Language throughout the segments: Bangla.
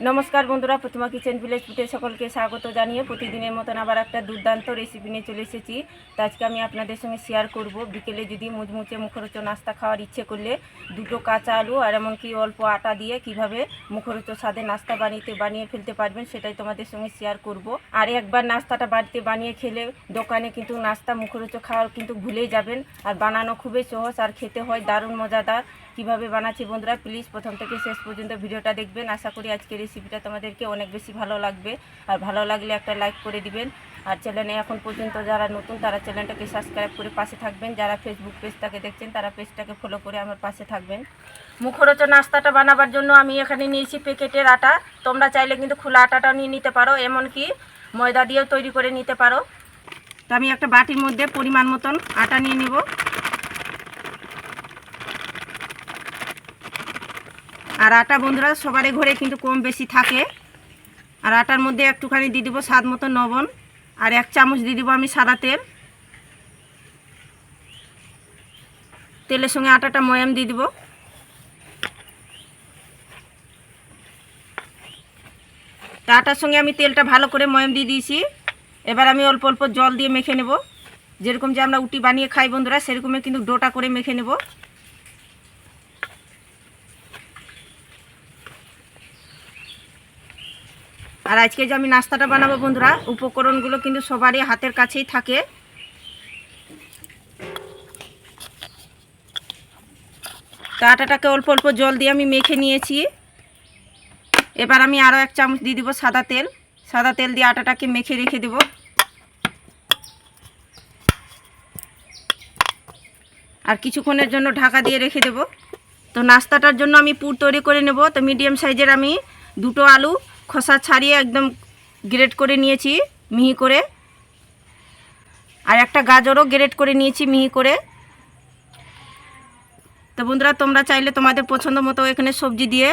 নমস্কার বন্ধুরা, প্রতিমা কিচেন ভিলেজ ফুটে সকলকে স্বাগত জানিয়ে প্রতিদিনের মতন আবার একটা দুর্দান্ত রেসিপি নিয়ে চলে এসেছি। তো আজকে আমি আপনাদের সঙ্গে শেয়ার করব। বিকেলে যদি মুচমুচে মুখরোচ নাস্তা খাওয়ার ইচ্ছে করলে দুটো কাঁচা আলু আর এমনকি অল্প আটা দিয়ে কীভাবে মুখরোচ স্বাদে নাস্তা বানিয়ে বানিয়ে ফেলতে পারবেন সেটাই তোমাদের সঙ্গে শেয়ার করব। আর একবার নাস্তাটা বাড়িতে বানিয়ে খেলে দোকানে কিন্তু নাস্তা মুখরোচ খাওয়ার কিন্তু ভুলেই যাবেন। আর বানানো খুবই সহজ আর খেতে হয় দারুণ মজাদার। কীভাবে বানাচ্ছি বন্ধুরা প্লিজ প্রথম থেকে শেষ পর্যন্ত ভিডিওটা দেখবেন। আশা করি আজকের রেসিপিটা তোমাদেরকে অনেক বেশি ভালো লাগবে। আর ভালো লাগলে একটা লাইক করে দিবেন। আর চ্যানেলে এখন পর্যন্ত যারা নতুন, তারা চ্যানেলটাকে সাবস্ক্রাইব করে পাশে থাকবেন। যারা ফেসবুক পেজটাকে দেখছেন, তারা পেজটাকে ফলো করে আমার পাশে থাকবেন। মুখরোচ নাস্তাটা বানাবার জন্য আমি এখানে নিয়েছি প্যাকেটের আটা। তোমরা চাইলে কিন্তু খোলা আটাটাও নিয়ে নিতে পারো, এমনকি ময়দা দিয়েও তৈরি করে নিতে পারো। তো আমি একটা বাটির মধ্যে পরিমাণ মতন আটা নিয়ে নিব। আর আটা বন্ধুরা সবারই ঘরে কিন্তু কম বেশি থাকে। আর আটার মধ্যে একটুখানি দিয়ে দিব স্বাদ মতো লবণ। আর এক চামচ দিয়ে দিব আমি সাদা তেল। তেলের সঙ্গে আটাটা ময়াম দিয়ে দেবো। আটার সঙ্গে আমি তেলটা ভালো করে ময়াম দিয়ে দিয়েছি। এবার আমি অল্প অল্প জল দিয়ে মেখে নেব। যেরকম যে আমরা উটি বানিয়ে খাই বন্ধুরা, সেরকমই কিন্তু ডোটা করে মেখে নেব। আর আজকে যে আমি নাস্তাটা বানাবো বন্ধুরা, উপকরণগুলো কিন্তু সবারই হাতের কাছেই থাকে। তা আটাটাকে অল্প অল্প জল দিয়ে আমি মেখে নিয়েছি। এবার আমি আরও এক চামচ দিয়ে দিব সাদা তেল। সাদা তেল দিয়ে আটাটাকে মেখে রেখে দেব। আর কিছুক্ষণের জন্য ঢাকা দিয়ে রেখে দেব। তো নাস্তাটার জন্য আমি পুর তৈরি করে নেব। তো মিডিয়াম সাইজের আমি দুটো আলু খোসা ছাড়িয়ে একদম গ্রেট করে নিয়েছি, মিহি করে। আর একটা গাজরও গ্রেট করে নিয়েছি, মিহি করে। তো বন্ধুরা, তোমরা চাইলে তোমাদের পছন্দ মতো এখানে সবজি দিয়ে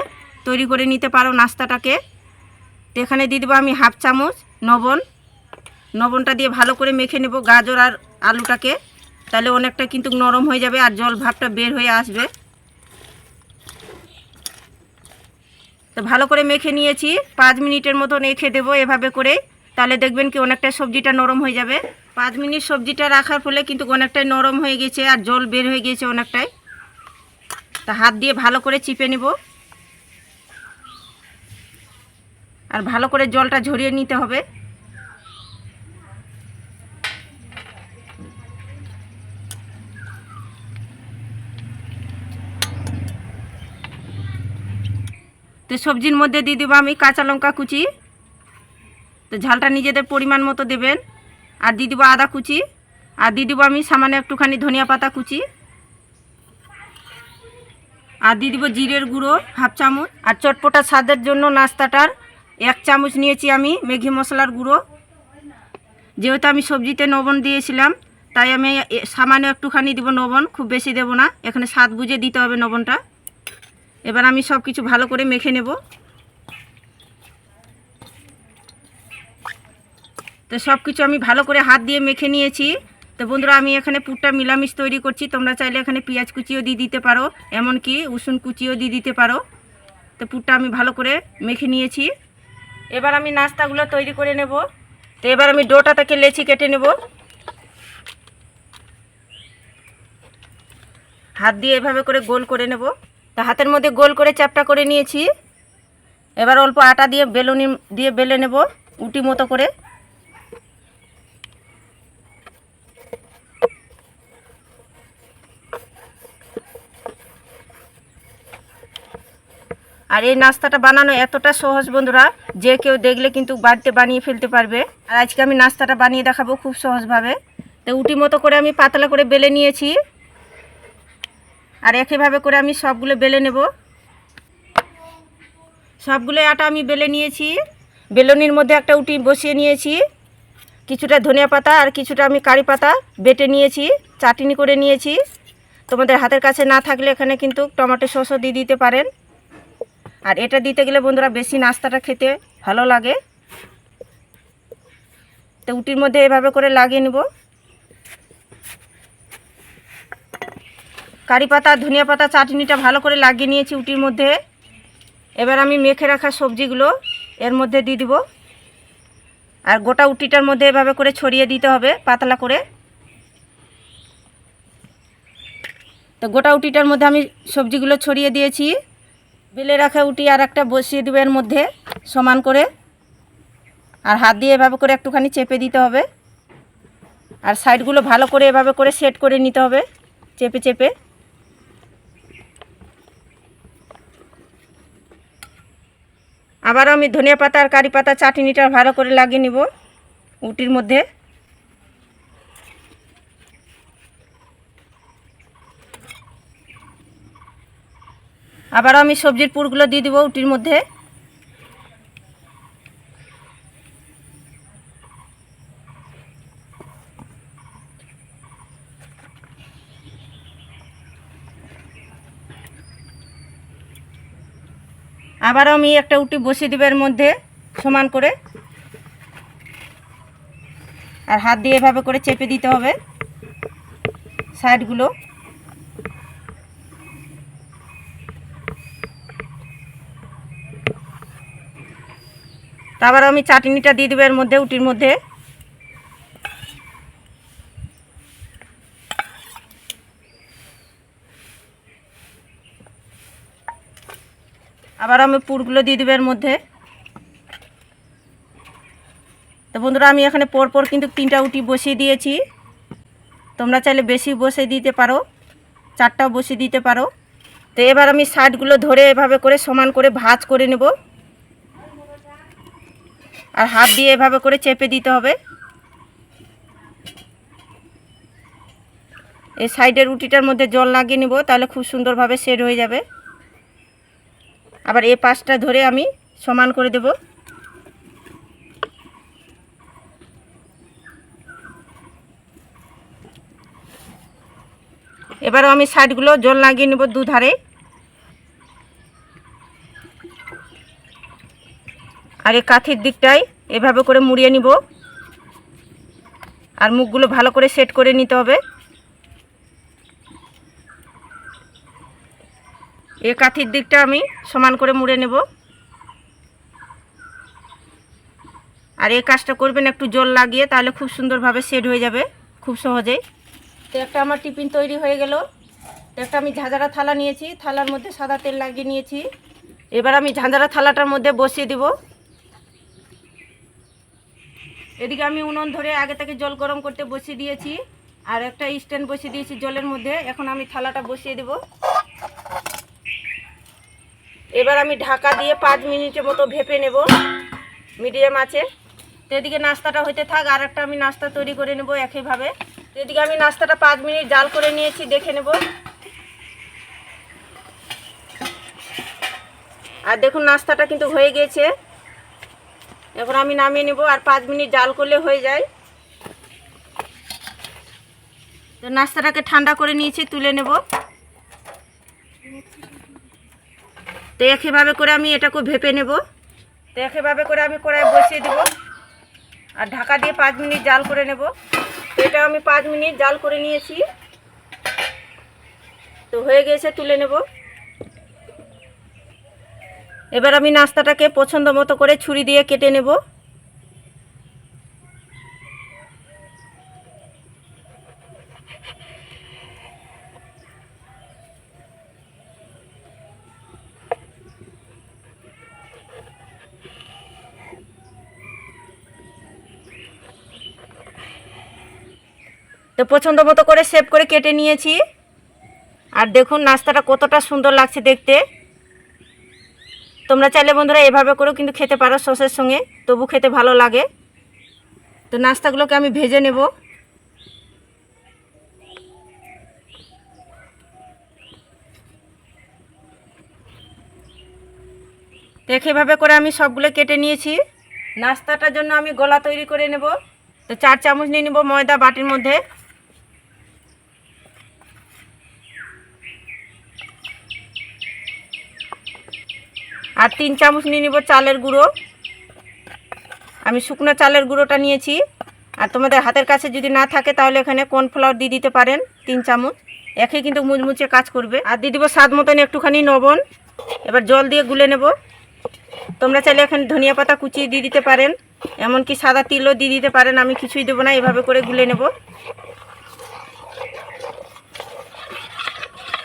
তৈরি করে নিতে পারো নাস্তাটাকে। তো এখানে দিয়ে দেবো আমি হাফ চামচ লবণ লবণটা দিয়ে ভালো করে মেখে নেব গাজর আর আলুটাকে। তাহলে অনেকটা কিন্তু নরম হয়ে যাবে আর জল ভাবটা বের হয়ে আসবে। তো ভালো করে মেখে নিয়েছি। পাঁচ মিনিটের মতো রেখে দেবো এভাবে করে। তাহলে দেখবেন কি অনেকটা সবজিটা নরম হয়ে যাবে। পাঁচ মিনিট সবজিটা রাখার ফলে কিন্তু অনেকটাই নরম হয়ে গেছে আর জল বের হয়ে গেছে অনেকটাই। তা হাত দিয়ে ভালো করে চিপে নেব। আর ভালো করে জলটা ঝরিয়ে নিতে হবে। তো সবজির মধ্যে দিয়ে দেবো আমি কাঁচা লঙ্কা কুচি। তো ঝালটা নিজেদের পরিমাণ মতো দেবেন। আর দিয়ে দেবো আদা কুচি। আর দিয়ে দেবো আমি সামান্য একটুখানি ধনিয়া পাতা কুচি। আর দিয়ে দিব জিরের গুঁড়ো হাফ চামচ। আর চটপটা স্বাদের জন্য নাস্তাটার এক চামচ নিয়েছি আমি ম্যাগি মশলার গুঁড়ো। যেহেতু আমি সবজিতে লবণ দিয়েছিলাম, তাই আমি সামান্য একটুখানি দিব লবণ খুব বেশি দেব না। এখানে স্বাদ বুঝে দিতে হবে লবণটা এবার আমি সব কিছু ভালো করে মেখে নেব। তো সব কিছু আমি ভালো করে হাত দিয়ে মেখে নিয়েছি। তো বন্ধুরা, আমি এখানে পুরটা মিলামিশ তৈরি করছি। তোমরা চাইলে এখানে পেঁয়াজ কুচিও দিয়ে দিতে পারো, এমনকি উসুন কুচিও দিয়ে দিতে পারো। তো পুরটা আমি ভালো করে মেখে নিয়েছি। এবার আমি নাস্তাগুলো তৈরি করে নেব। তো এবার আমি ডোটা থেকে লেচি কেটে নেব। হাত দিয়ে এভাবে করে গোল করে নেব। তা হাতের মধ্যে গোল করে চ্যাপটা করে নিয়েছি। এবার অল্প আটা দিয়ে বেলুনি, দিয়ে বেলে নেব উটি মতো করে। আর এই নাস্তাটা বানানো এতটা সহজ বন্ধুরা, যে কেউ দেখলে কিন্তু বাড়িতে বানিয়ে ফেলতে পারবে। আর আজকে আমি নাস্তাটা বানিয়ে দেখাবো খুব সহজভাবে। তো উটি মতো করে আমি পাতলা করে বেলে নিয়েছি। আর একইভাবে করে আমি সবগুলো বেলে নেব। সবগুলো আটা আমি বেলে নিয়েছি। বেলনির মধ্যে একটা উটি বসিয়ে নিয়েছি। কিছুটা ধনিয়া পাতা আর কিছুটা আমি কারি পাতা বেটে নিয়েছি, চাটনি করে নিয়েছি। তোমাদের হাতের কাছে না থাকলে এখানে কিন্তু টমেটো সসও দিয়ে দিতে পারেন। আর এটা দিতে গেলে বন্ধুরা বেশি নাস্তাটা খেতে ভালো লাগে। তো উটির মধ্যে এভাবে করে লাগিয়ে নেব। কারি পাতা, ধনিয়া পাতা, চাটনিটা ভালো করে লাগিয়ে নিয়েছি উটির মধ্যে। এবার আমি মেখে রাখা সবজিগুলো এর মধ্যে দিয়ে দিব। আর গোটা উটিটার মধ্যে এভাবে করে ছড়িয়ে দিতে হবে, পাতলা করে। তো গোটা উটিটার মধ্যে আমি সবজিগুলো ছড়িয়ে দিয়েছি। বেলে রাখা উটি আর একটা বসিয়ে দেবো এর মধ্যে সমান করে। আর হাত দিয়ে এভাবে করে একটুখানি চেপে দিতে হবে। আর সাইডগুলো ভালো করে এভাবে করে সেট করে নিতে হবে, চেপে চেপে। আবার আমি ধনিয়া পাতা আর কারি পাতা চাটনিটা ভালো করে লাগিয়ে নিব উটির মধ্যে। আবার আমি সবজির পুরগুলো দিয়ে দিব উটির মধ্যে। আবার আমি একটা উটি বসিয়ে দেবের মধ্যে সমান করে। আর হাত দিয়ে এভাবে করে চেপে দিতে হবে সাইডগুলো। তারপর আমি চাটনিটা দিয়ে দেবো এর মধ্যে, উটির মধ্যে। আবার আমি পুরগুলো দিয়ে দেবো এর মধ্যে। তো বন্ধুরা, আমি এখানে পরপর কিন্তু তিনটা উটি বসিয়ে দিয়েছি। তোমরা চাইলে বেশি বসিয়ে দিতে পারো, চারটাও বসিয়ে দিতে পারো। তো এবার আমি সাইডগুলো ধরে এভাবে করে সমান করে ভাজ করে নেব। আর হাত দিয়ে এভাবে করে চেপে দিতে হবে। এই সাইডের উটিটার মধ্যে জল লাগিয়ে নেব, তাহলে খুব সুন্দরভাবে সেট হয়ে যাবে। আবার এই পাশটা ধরে আমি সমান করে দেব। এবারও আমি সাইডগুলো জল লাগিয়ে নেব দুধারে। আর এই কাঠির দিকটায় এভাবে করে মুড়িয়ে নিব। আর মুখগুলো ভালো করে সেট করে নিতে হবে। এই কাঠির দিকটা আমি সমান করে মুড়ে নেব। আর এই কাজটা করবেন একটু জল লাগিয়ে, তাহলে খুব সুন্দরভাবে সেট হয়ে যাবে, খুব সহজেই। তো একটা আমার টিফিন তৈরি হয়ে গেল। তো একটা আমি ঝাঁঝারা থালা নিয়েছি, থালার মধ্যে সাদা তেল লাগিয়ে নিয়েছি। এবার আমি ঝাঁঝারা থালাটার মধ্যে বসিয়ে দিব। এদিকে আমি উনুন ধরে আগে থেকে জল গরম করতে বসিয়ে দিয়েছি, আর একটা স্ট্যান্ড বসিয়ে দিয়েছি জলের মধ্যে। এখন আমি থালাটা বসিয়ে দেব। এবার আমি ঢাকা দিয়ে পাঁচ মিনিটের মতো ভেপে নেব, মিডিয়াম আছে। তো এদিকে নাস্তাটা হইতে থাক, আর একটা আমি নাস্তা তৈরি করে নেব একইভাবে। তো এদিকে আমি নাস্তাটা পাঁচ মিনিট জাল করে নিয়েছি, দেখে নেব। আর দেখুন, নাস্তাটা কিন্তু হয়ে গেছে। এখন আমি নামিয়ে নেব, আর পাঁচ মিনিট জাল করলে হয়ে যায়। তো নাস্তাটাকে ঠান্ডা করে নিয়েছি, তুলে নেব। তো একইভাবে করে আমি এটাকে ভেপে নেব। তো একইভাবে করে আমি কড়াই বসিয়ে দেব। আর ঢাকা দিয়ে পাঁচ মিনিট জাল করে নেব। তো এটা আমি পাঁচ মিনিট জাল করে নিয়েছি। তো হয়ে গেছে, তুলে নেব। এবার আমি নাস্তাটাকে পছন্দ মতো করে ছুরি দিয়ে কেটে নেব। তো পছন্দ মতো করে সেভ করে কেটে নিয়েছি। আর দেখুন নাস্তাটা কতটা সুন্দর লাগছে দেখতে। তোমরা চাইলে বন্ধুরা এভাবে করেও কিন্তু খেতে পারো সসের সঙ্গে, তবু খেতে ভালো লাগে। তো নাস্তাগুলোকে আমি ভেজে নেব। দেখে, এভাবে করে আমি সবগুলো কেটে নিয়েছি। নাস্তাটার জন্য আমি গোলা তৈরি করে নেব। তো চার চামচ নিয়ে নেব ময়দা বাটির মধ্যে। আর তিন চামচ নিয়ে নিব চালের গুঁড়ো। আমি শুকনো চালের গুঁড়োটা নিয়েছি। আর তোমাদের হাতের কাছে যদি না থাকে তাহলে এখানে কর্নফ্লাওয়ার দিয়ে দিতে পারেন, তিন চামচ। একই কিন্তু মুচমুচে কাজ করবে। আর দিয়ে দিব স্বাদ মতন একটুখানি লবণ। এবার জল দিয়ে গুলে নেব। তোমরা চাইলে এখানে ধনিয়া পাতা কুচিয়ে দিয়ে দিতে পারেন। এমনকি সাদা তিলও দিয়ে দিতে পারেন। আমি কিছুই দেবো না, এভাবে করে গুলে নেব।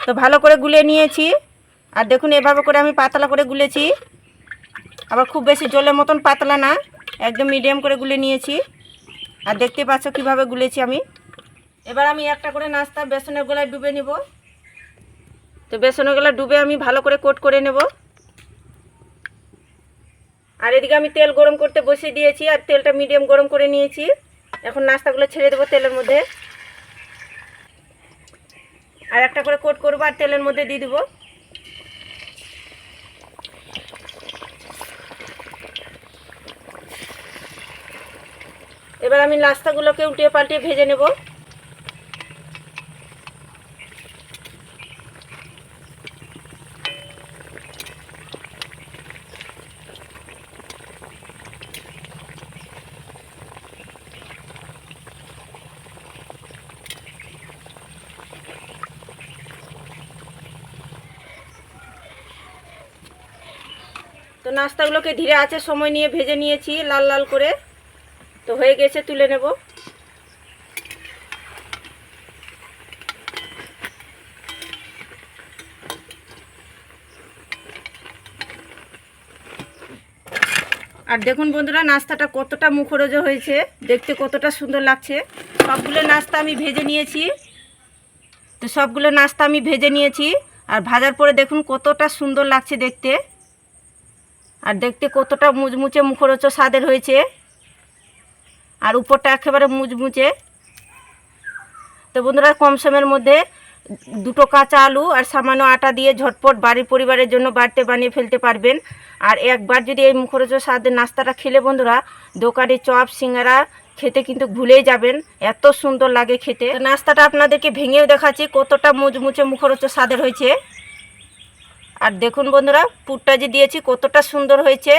তো ভালো করে গুলে নিয়েছি। আর দেখুন, এভাবে করে আমি পাতলা করে গুলেছি। আবার খুব বেশি জলের মতন পাতলা না, একদম মিডিয়াম করে গুলে নিয়েছি। আর দেখতে পাচ্ছ কীভাবে গুলেছি আমি। এবার আমি একটা করে নাস্তা বেসনের গোলায় ডুবে নেব। তো বেসনের গোলা ডুবে আমি ভালো করে কোট করে নেব। আর এদিকে আমি তেল গরম করতে বসিয়ে দিয়েছি, আর তেলটা মিডিয়াম গরম করে নিয়েছি। এখন নাস্তাগুলো ছেড়ে দেবো তেলের মধ্যে। আর একটা করে কোট করব, আর তেলের মধ্যে দিয়ে দেবো। এবার আমি নাস্তাগুলোকে উল্টিয়ে পাল্টিয়ে ভেজে নেব। তো নাস্তাগুলোকে ধীরে আছে, সময় নিয়ে ভেজে নিয়েছি লাল লাল করে। তো হয়ে গেছে, তুলে নেব। আর দেখুন বন্ধুরা, নাস্তাটা কতটা মুখরোজ হয়েছে, দেখতে কতটা সুন্দর লাগছে। সবগুলো নাস্তা আমি ভেজে নিয়েছি। তো সবগুলো নাস্তা আমি ভেজে নিয়েছি। আর ভাজার পরে দেখুন কতটা সুন্দর লাগছে দেখতে। আর দেখতে কতটা মুচমুচে মুখরোচ স্বাদের হয়েছে। আর উপরটা একেবারে মুচমুচে তো বন্ধুরা, কম সময়ের মধ্যে দুটো কাঁচা আলু আর সামান্য আটা দিয়ে ঝটপট বাড়ির পরিবারের জন্য বাড়িতে বানিয়ে ফেলতে পারবেন। আর একবার যদি এই মুখরোচক স্বাদের নাস্তাটা খেলে বন্ধুরা, দোকানে চপ, সিঙ্গারা খেতে কিন্তু ভুলেই যাবেন। এত সুন্দর লাগে খেতে। নাস্তাটা আপনাদেরকে ভেঙেও দেখাচ্ছি, কতটা মুচমুচে মুখরোচক স্বাদের হয়েছে। আর দেখুন বন্ধুরা, পুরটা যে দিয়েছি কতটা সুন্দর হয়েছে।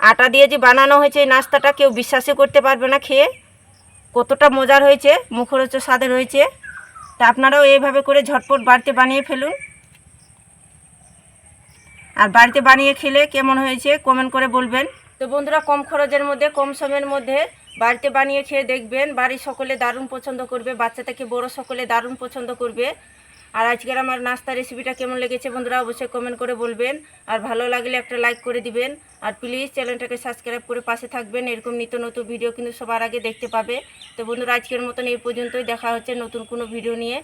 আটা দিয়ে যে বানানো হয়েছে, এই নাস্তাটা কেউ বিশ্বাসই করতে পারবে না খেয়ে। কতটা মজার হয়েছে, মুখরোচক স্বাদের হয়েছে। তা আপনারাও এইভাবে করে ঝটপট বাড়িতে বানিয়ে ফেলুন। আর বাড়িতে বানিয়ে খেলে কেমন হয়েছে কমেন্ট করে বলবেন। তো বন্ধুরা, কম খরচের মধ্যে, কম সময়ের মধ্যে বাড়িতে বানিয়ে খেয়ে দেখবেন। বাড়ির সকলে দারুণ পছন্দ করবে, বাচ্চা থেকে বড় সকলে দারুণ পছন্দ করবে। আর আজকের আমার নাস্তা রেসিপিটা কেমন লেগেছে বন্ধুরা অবশ্যই কমেন্ট করে বলবেন। আর ভালো লাগলে একটা লাইক করে দিবেন। আর প্লিজ চ্যানেলটাকে সাবস্ক্রাইব করে পাশে থাকবেন। এরকম নিত্য নতুন ভিডিও কিন্তু সবার আগে দেখতে পাবে। তো বন্ধুরা, আজকের মতন এই পর্যন্তই। দেখা হচ্ছে নতুন কোনো ভিডিও নিয়ে।